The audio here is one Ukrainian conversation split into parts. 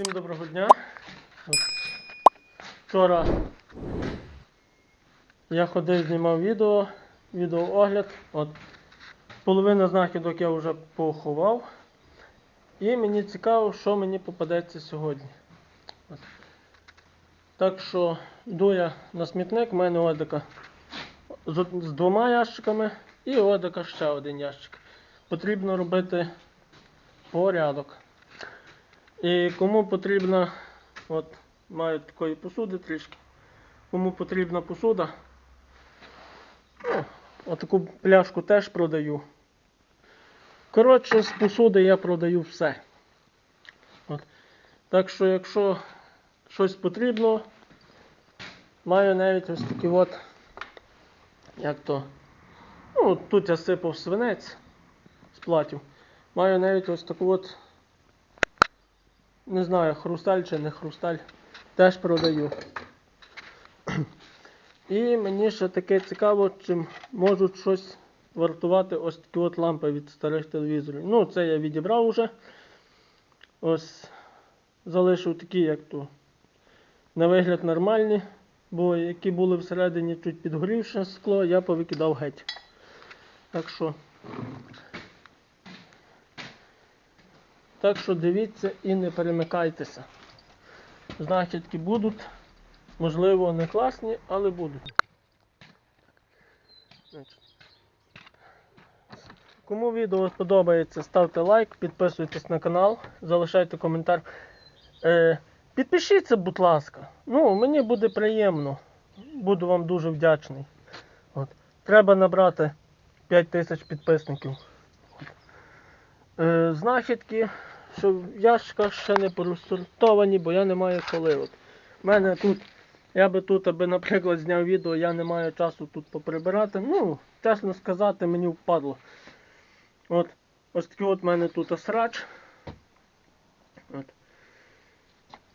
Всім доброго дня. Вчора я ходив, знімав відео, відеоогляд. От половину знахідок я вже поховав. І мені цікаво, що мені попадеться сьогодні. От. Так що йду я на смітник, в мене одика з, з двома ящиками і одика ще один ящик. Потрібно робити порядок. І кому потрібна, от маю такої посуди трішки. Кому потрібна посуда, ну, отаку пляшку теж продаю. Коротше, з посуди я продаю все. От. Так що, якщо щось потрібно, маю навіть ось такі от, як то, ну, тут я сипав свинець з платів. Маю навіть ось таку от не знаю, хрусталь чи не хрусталь. Теж продаю. І мені ще таке цікаво, чим можуть щось вартувати ось такі от лампи від старих телевізорів. Ну, це я відібрав уже. Ось залишив такі, як то на вигляд нормальні, бо які були всередині чуть підгорівше скло, я повикидав геть. Так що. Так що дивіться і не перемикайтеся. Знахідки будуть, можливо, не класні, але будуть. Кому відео сподобається, ставте лайк, підписуйтесь на канал, залишайте коментар. Е, підпишіться, будь ласка. Ну, мені буде приємно. Буду вам дуже вдячний. От. Треба набрати 5 тисяч підписників. Е, знахідки, що в ящиках ще не порозсортовані, бо я не маю коли. От. У мене тут, я би тут, аби, наприклад, зняв відео, я не маю часу тут поприбирати. Ну, чесно сказати, мені впадло. От, ось такий от в мене тут срач. От.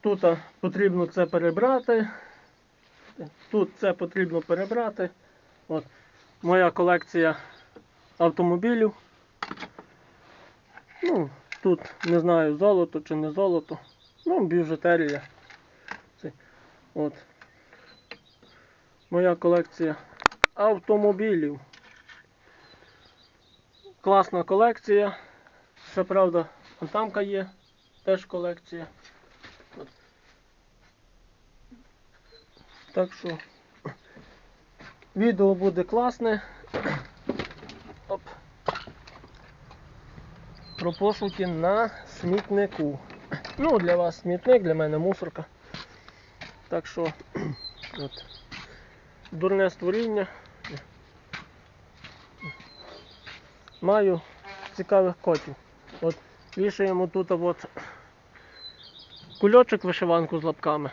Тут потрібно це перебрати. Тут це потрібно перебрати. От. Моя колекція автомобілів. Ну, тут не знаю, золото чи не золото. Ну, біжутерія. От. Моя колекція автомобілів. Класна колекція. Ще правда, тамка є, теж колекція. От. Так що відео буде класне. Про пошуки на смітнику. Ну, для вас смітник, для мене мусорка. Так що от, дурне створіння. Маю цікавих котів. От вішаємо тут от кульочок вишиванку з лапками.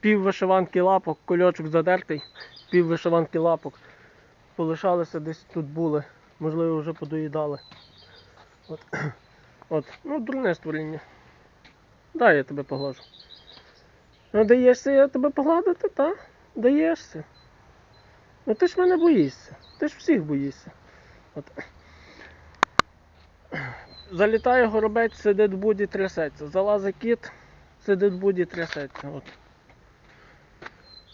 Пів вишиванки лапок, кульочок задертий, пів вишиванки лапок. Полишалися десь тут були, можливо вже подоїдали. От. От. Ну, дурне створіння. Дай я тебе поглажу. Ну, даєшся я тебе погладити, так? Даєшся. Ну ти ж мене боїшся. Ти ж всіх боїшся. От. Залітає горобець, сидить в буді, трясеться. Залазить кіт, сидить в буді, трясеться. От.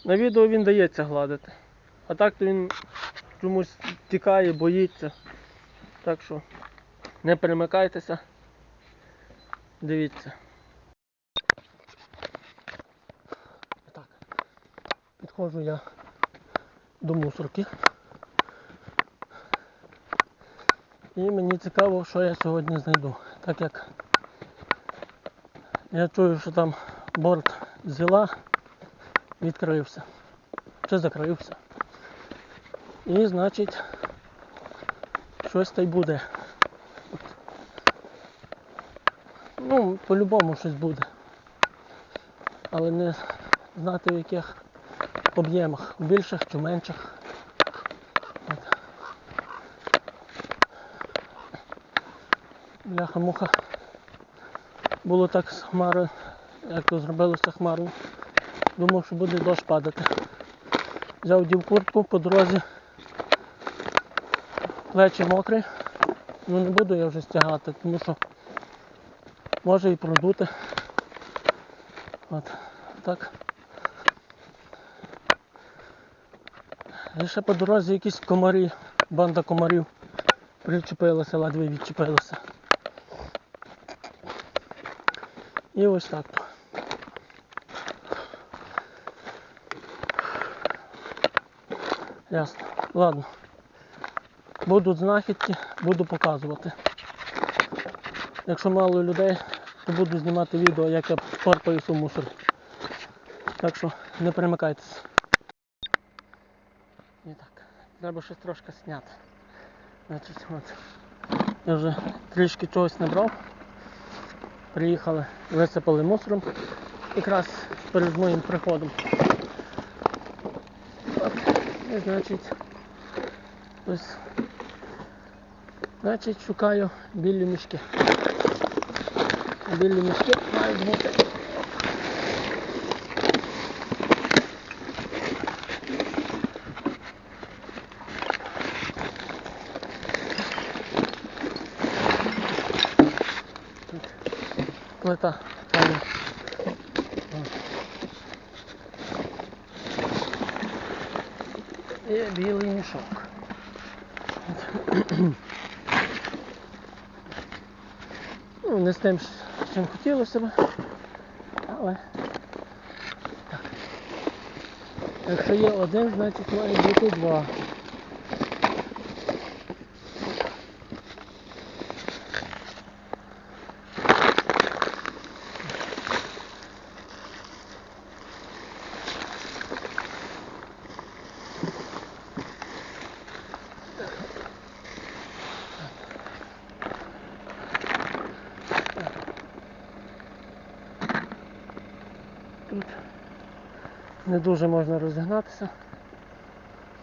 На відео він дається гладити. А так то він чомусь тікає, боїться. Так що. Не перемикайтеся. Дивіться. Так. Підходжу я до мусорки. І мені цікаво, що я сьогодні знайду. Так як я чую, що там борт зіла відкрився. Чи закрився. І значить щось та й буде. Ну, по-любому щось буде. Але не знати в яких об'ємах, в більших чи менших. От. Бляха-муха. Було так з хмарою, як то зробилося хмарою. Думав, що буде дощ падати. Взяв дів куртку по дорозі. Плечі мокрі. Ну не буду я вже стягати, тому що може і продути. От, так. І ще по дорозі якісь комарі, банда комарів причепилася, ледве відчепилася. І ось так. Ясно. Ладно. Будуть знахідки, буду показувати. Якщо мало людей, буду знімати відео, як я порпаюсь у мусор. Так що не перемикайтеся. І так, треба щось трошки зняти. Значить, от. Я вже трішки чогось набрав. Приїхали, висипали мусором. Якраз перед моїм приходом. От. І значить, ось. Значить, шукаю білі мішки. Білі мішки мають бути. Плита. І білий мішок. Ну, не з тим, чим хотілося б, але так. Якщо є один, значить має бути два. Не дуже можна розігнатися,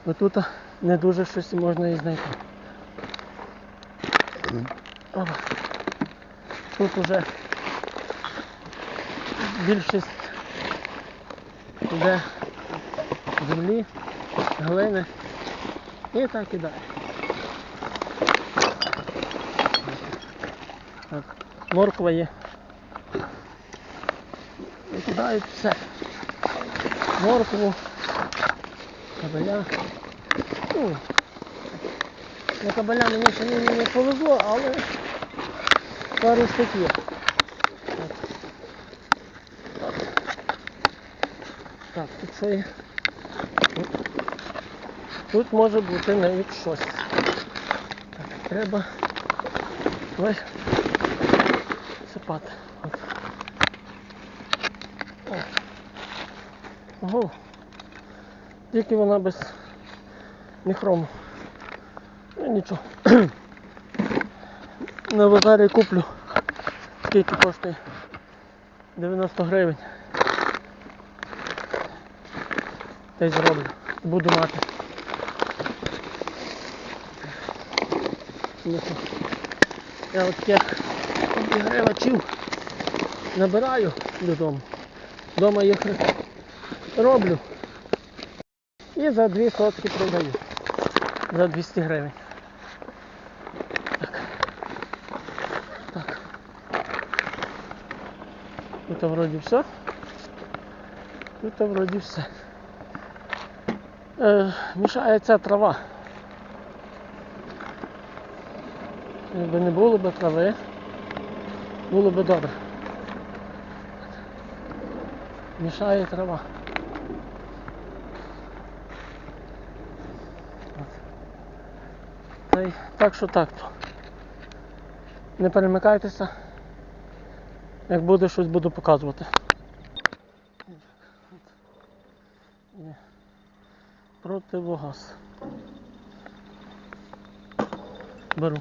бо тут не дуже щось можна і знайти. Тут уже більшість йде землі, глини і так і далі. Так, морква є. Викидають все. Моркву, кабеля. Ну, на кабеля мені ще не, не повезло, але пару штук є. Так. Так, тут що є? Тут, може бути навіть щось. Так, треба ой, сипати. От. О. Ого. Тільки вона без міхрому. Ну нічого. На базарі куплю. Скільки коштує? 90 гривень. Та й зроблю. Буду мати. Я от таких обігрівачів набираю додому. Дома їх роблю. І за 2 сотки продаю. За 200 гривень. Так. Так. Тут вроді все. Тут вроді все. Е, мішається трава. Якби не було б трави, було б добре. Мішає трава. От. Та й так що так то. Не перемикайтеся. Як буде щось буду показувати. Противогаз. Беру.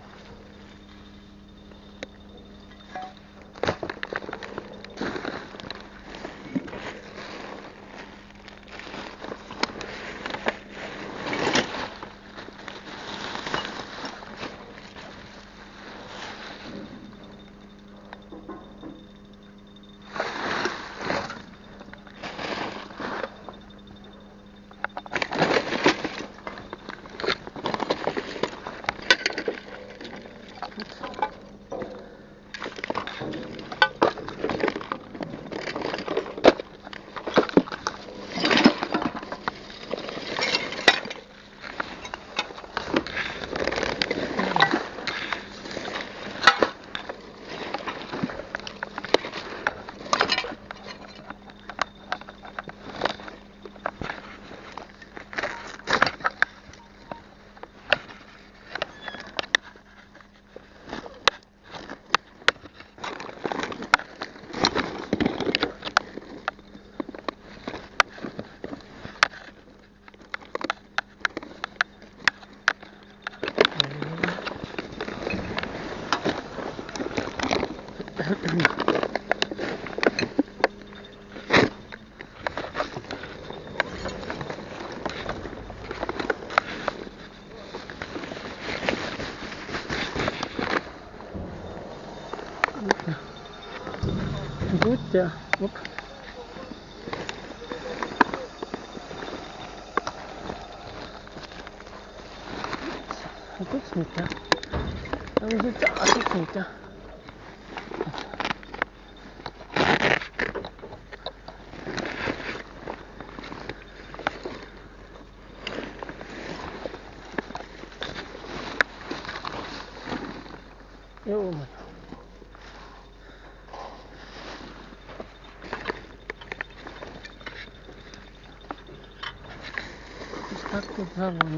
А тут сміття. Там життя, а тут сміття. Так тут завоняло.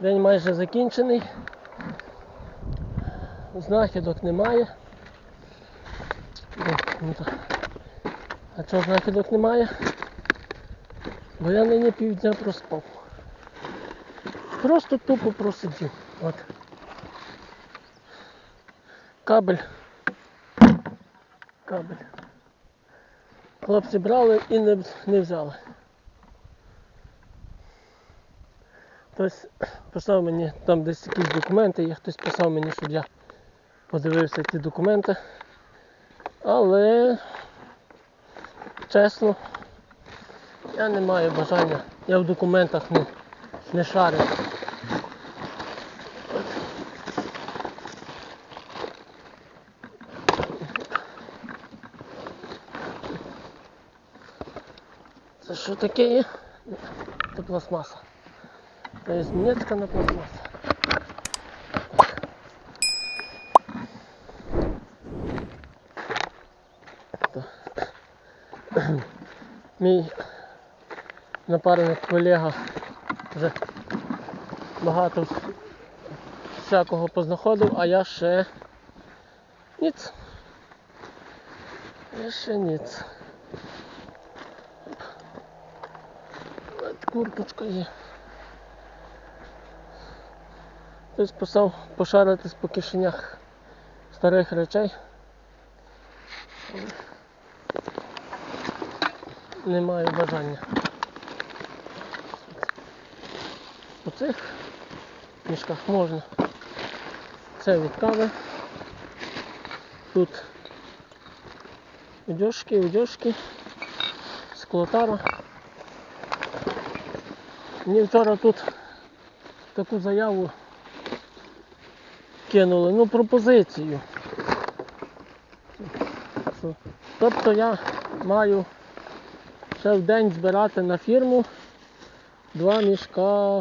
День майже закінчений. Знахідок немає. А чого знахідок немає? Бо я нині півдня проспав. Просто тупо просидів. От. Кабель. Кабель. Хлопці брали і не, не взяли. Хтось писав мені, там десь якісь документи є, хтось писав мені, щоб я подивився ці документи. Але чесно, я не маю бажання. Я в документах не, не шарю. Це що таке є? Це пластмаса. Це змінецька на пластмаса. То. Мій напарник колега вже багато всякого познаходив, а я ще ніц. Я ще ніц. Курточка є. Хтось писав пошаритись по кишенях старих речей. Не маю бажання. У цих мішках можна. Це від кави. Тут одежки, одежки, склотара. Мені вчора тут таку заяву кинули, ну пропозицію. Тобто я маю ще в день збирати на фірму два мішка.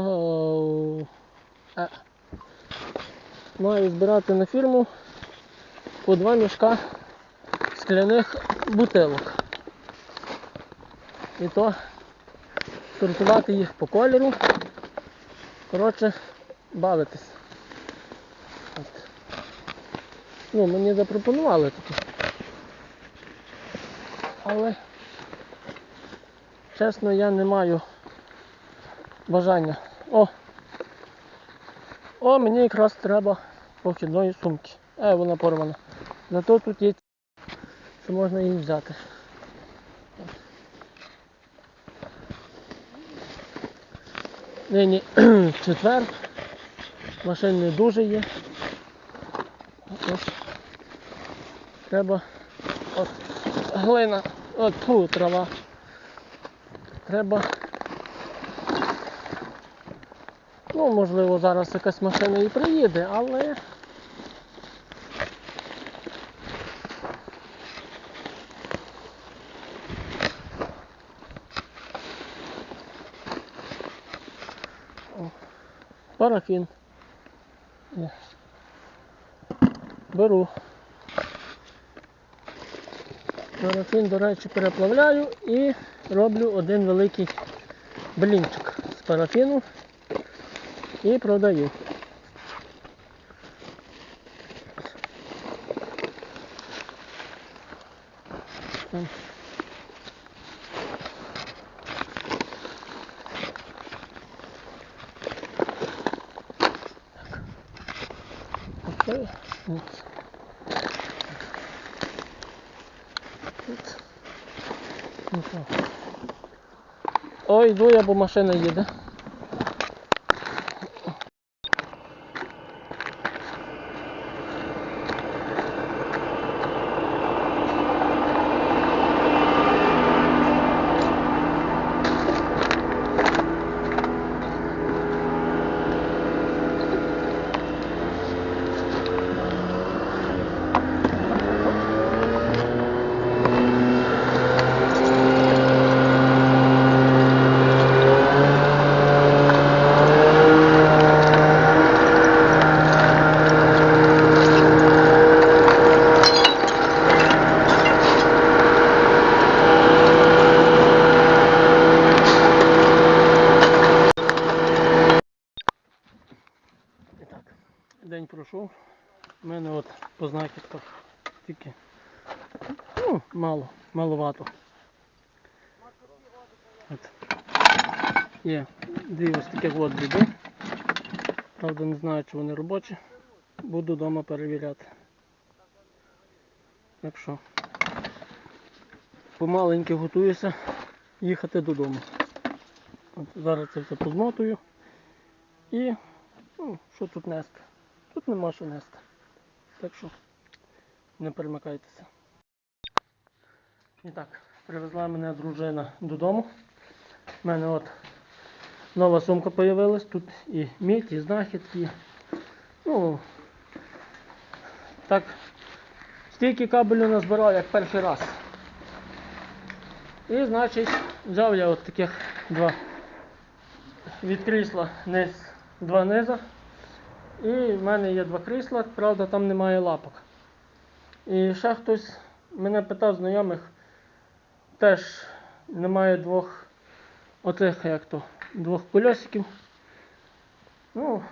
е, Маю збирати на фірму по два мішка скляних бутилок. І то сортувати їх по кольору. Коротше, бавитись. От. Ну, мені запропонували таке. Але чесно я не маю бажання. О! О, мені якраз треба похідної сумки. Е, вона порвана. Зато тут є що можна її взяти. Нині четвер. Машин не дуже є. Ось. Треба от глина, от фу, трава. Треба. Ну, можливо, зараз якась машина і приїде, але. О, Парафін. Беру. Парафін, до речі, переплавляю і роблю один великий блінчик з парафіну і продаю. От. Що. Ой, йду я, бо машина їде. Пройшов. У мене от по знахідках тільки ну, мало, маловато. От. Є дві ось таких от. Правда не знаю, чи вони робочі. Буду вдома перевіряти. Так що помаленьки готуюся їхати додому. От зараз це все позмотую. І Ну, що тут нести? Тут нема що нести. Так що не перемикайтеся. І так, привезла мене дружина додому. У мене от нова сумка з'явилась. Тут і мідь, і знахідки. Ну, так, стільки кабелю назбирав, як перший раз. І значить взяв я от таких два від крісла низ, два низа. І в мене є два крісла, правда, там немає лапок. І ще хтось мене питав знайомих, теж немає двох оцих як то, двох кольосиків. Ну,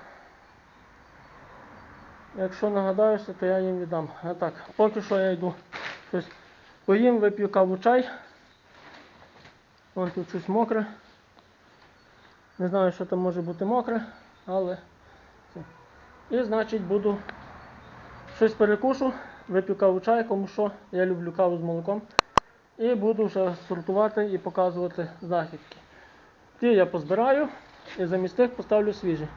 якщо нагадаєшся, то я їм віддам. А так, поки що я йду щось поїм, вип'ю каву чай. Вон тут щось мокре. Не знаю, що там може бути мокре, але. І значить буду щось перекушу, вип'ю каву чай, кому що, я люблю каву з молоком. І буду вже сортувати і показувати знахідки. Ті я позбираю і замість тих поставлю свіжі.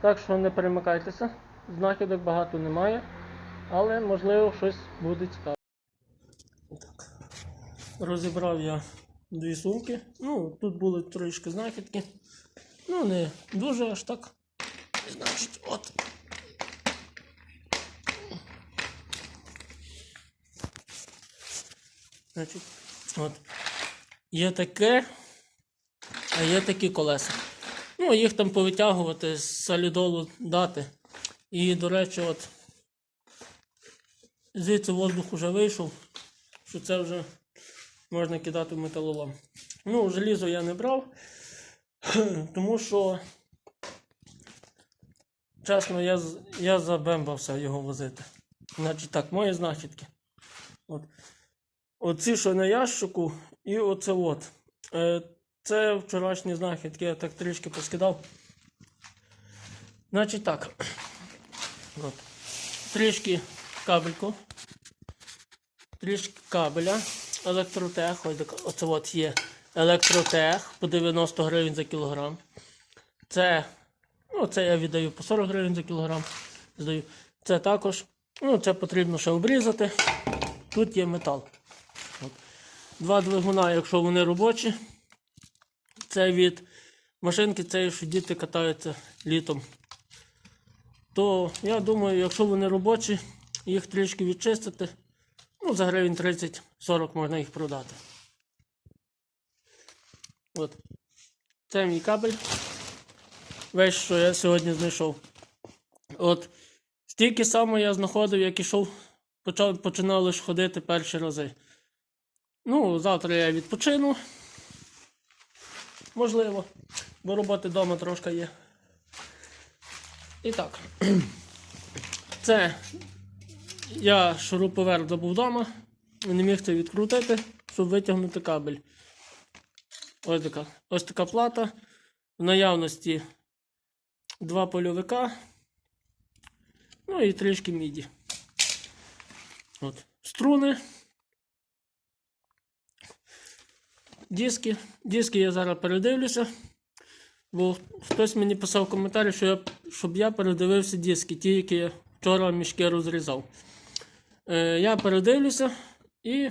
Так що не перемикайтеся, знахідок багато немає, але можливо щось буде цікаве. Розібрав я дві сумки. Ну, тут були трішки знахідки. Ну, не дуже аж так. Значить, от. Значить, от. Є таке, а є такі колеса. Ну, їх там повитягувати з солідолу дати. І, до речі, от звідси воздух вже вийшов, що це вже можна кидати в металолом. Ну, желізо я не брав, тому що, чесно, я, я забембався його возити. Значить так, мої знахідки. От. Оці, що на ящику, і оце от. Е, це вчорашні знахідки, я так трішки поскидав. Значить так. От. Трішки кабельку. Трішки кабеля. Електротех. Оце от є електротех по 90 гривень за кілограм. Це, ну, це я віддаю по 40 гривень за кілограм. Здаю. Це також. Ну, це потрібно ще обрізати. Тут є метал. Два двигуна, якщо вони робочі. Це від машинки, це що діти катаються літом. То я думаю, якщо вони робочі, їх трішки відчистити. Ну, за гривень 30-40 можна їх продати. От. Це мій кабель. Весь, що я сьогодні знайшов. От. Стільки само я знаходив, як ішов, почав, починав ходити перші рази. Ну, завтра я відпочину. Можливо, бо роботи вдома трошки є. І так. Це я шуруповерт забув вдома. Не міг це відкрутити, щоб витягнути кабель. Ось така, ось така плата. В наявності два польовика. Ну і трішки міді. От. Струни. Диски. Диски я зараз передивлюся. Бо хтось мені писав коментарі, що я, щоб я передивився диски, ті, які я вчора мішки розрізав. Е, я передивлюся і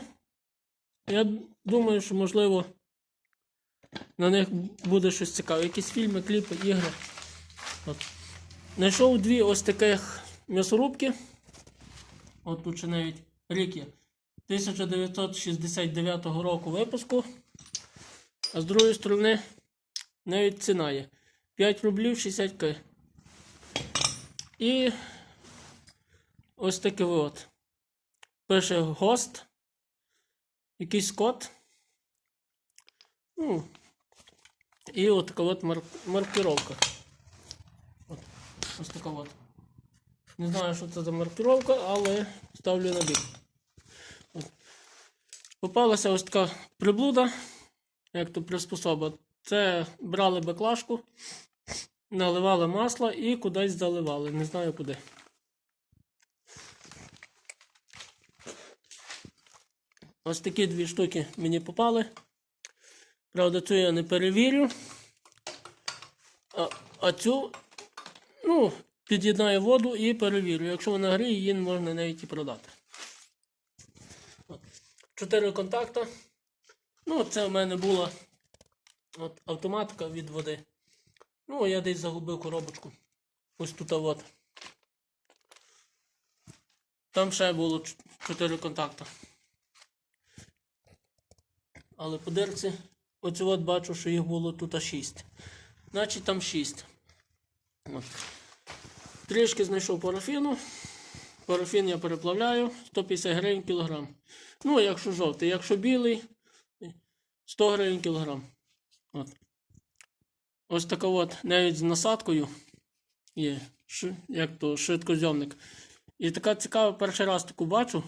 я думаю, що можливо на них буде щось цікаве. Якісь фільми, кліпи, ігри. От. Знайшов дві ось таких м'ясорубки. От тут ще навіть рік є. 1969 року випуску. А з другої сторони навіть ціна є. 5 рублів 60 к. І ось таке от. Пише гост. Якийсь код. Ну, і от така от мар- маркировка. От, ось така от. Не знаю, що це за маркировка, але ставлю на бік. Попалася ось така приблуда, як то приспособа. Це брали баклажку, наливали масло і кудись заливали. Не знаю куди. Ось такі дві штуки мені попали. Правда, цю я не перевірю. А, а цю, ну, під'єднаю воду і перевірю. Якщо вона гріє, її можна навіть і продати. Чотири контакта. Ну, це в мене була от, автоматика від води. Ну, я десь загубив коробочку. Ось тут от. Там ще було ч- чотири контакта. Але по дирці, оцю от бачу, що їх було тут 6. Значить там 6. От. Трішки знайшов парафіну. Парафін я переплавляю 150 гривень кілограм. Ну, якщо жовтий, якщо білий, 100 гривень кілограм. От. Ось така от навіть з насадкою є, як то швидкозйомник. І така цікава, перший раз таку бачу,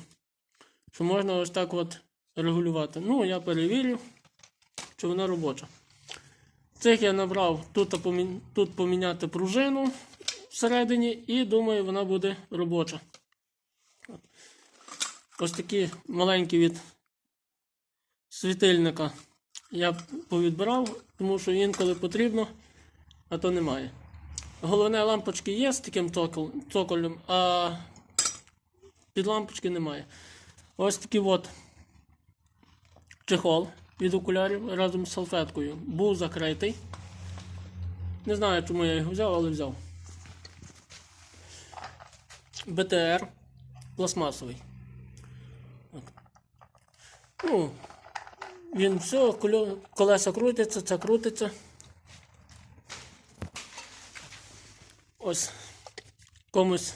що можна ось так от регулювати. Ну, я перевірю, чи вона робоча. Цих я набрав тут, тут поміняти пружину всередині, і думаю, вона буде робоча. Ось такі маленькі від світильника я повідбирав, тому що інколи потрібно, а то немає. Головне лампочки є з таким цоколем, а під лампочки немає. Ось такий от чехол від окулярів разом з салфеткою. Був закритий. Не знаю, чому я його взяв, але взяв. БТР пластмасовий. Ну, він все, колеса крутяться, це крутиться. Ось комусь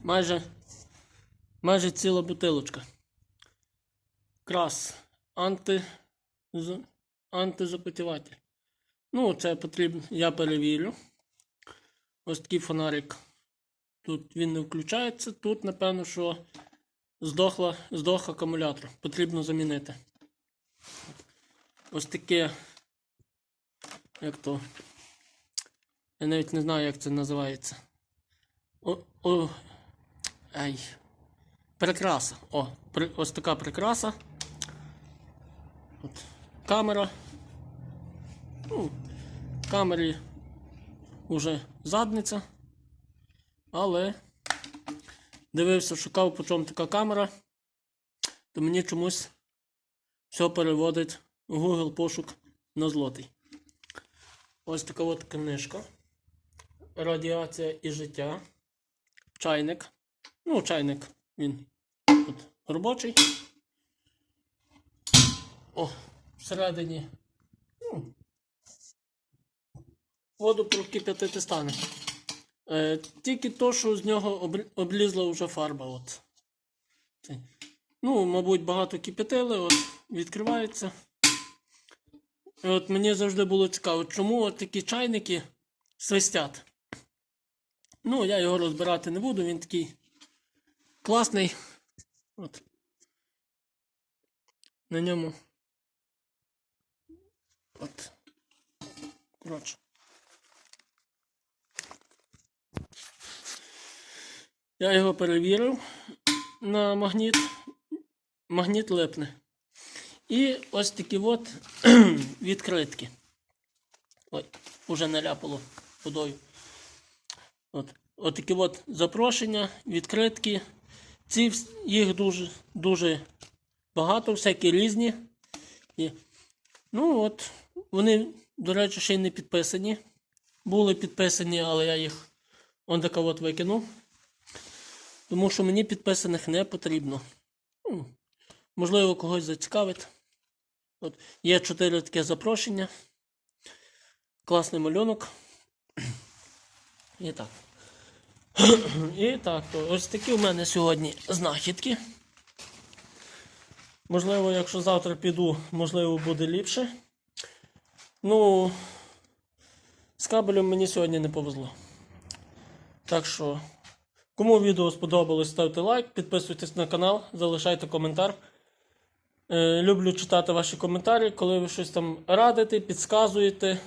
майже, майже ціла бутилочка. Крас. Анти, антизапотіватель. Ну, це потрібно, я перевірю. Ось такий фонарик. Тут він не включається. Тут, напевно, що здохла, здох акумулятор. Потрібно замінити. Ось таке. Як то. Я навіть не знаю, як це називається. О, о, ай. Прикраса. О, при, ось така прикраса. От, камера. Ну, камері вже задниця. Але дивився, шукав, по чому така камера, то мені чомусь все переводить Google пошук на злотий. Ось така от книжка. Радіація і життя. Чайник. Ну, чайник він тут робочий. О, всередині. Ну, воду прокип'ятити стане. Е, тільки то, що з нього облізла вже фарба. От. Ну, мабуть, багато кип'ятили, от, відкривається. І от мені завжди було цікаво, чому от такі чайники свистять. Ну, я його розбирати не буду, він такий класний. От. На ньому. От. Коротше. Я його перевірив на магніт. Магніт липне. І ось такі от відкритки. Ой, уже наляпало водою. От, от такі от запрошення, відкритки. Ці їх дуже, дуже багато, всякі різні. І, ну от, вони, до речі, ще й не підписані. Були підписані, але я їх он така от викинув. Тому що мені підписаних не потрібно. Можливо, когось зацікавить. От, є чотири таке запрошення. Класний малюнок. І так. І так, то ось такі у мене сьогодні знахідки. Можливо, якщо завтра піду, можливо, буде ліпше. Ну, з кабелем мені сьогодні не повезло. Так що, кому відео сподобалось, ставте лайк, підписуйтесь на канал, залишайте коментар. Е, люблю читати ваші коментарі, коли ви щось там радите, підказуєте.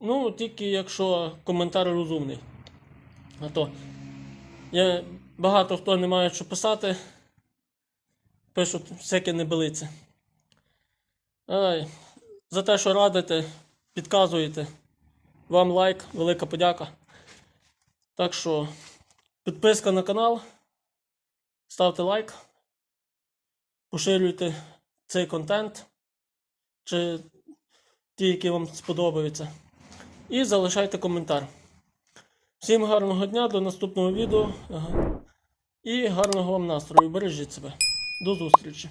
Ну, тільки якщо коментар розумний. А то я, багато хто не має що писати. Пишуть всяке небелиці. Ай, за те, що радите, підказуєте. Вам лайк, велика подяка. Так що, підписка на канал. Ставте лайк. Поширюйте цей контент. Чи ті, які вам сподобаються. І залишайте коментар. Всім гарного дня, до наступного відео. І гарного вам настрою. Бережіть себе. До зустрічі!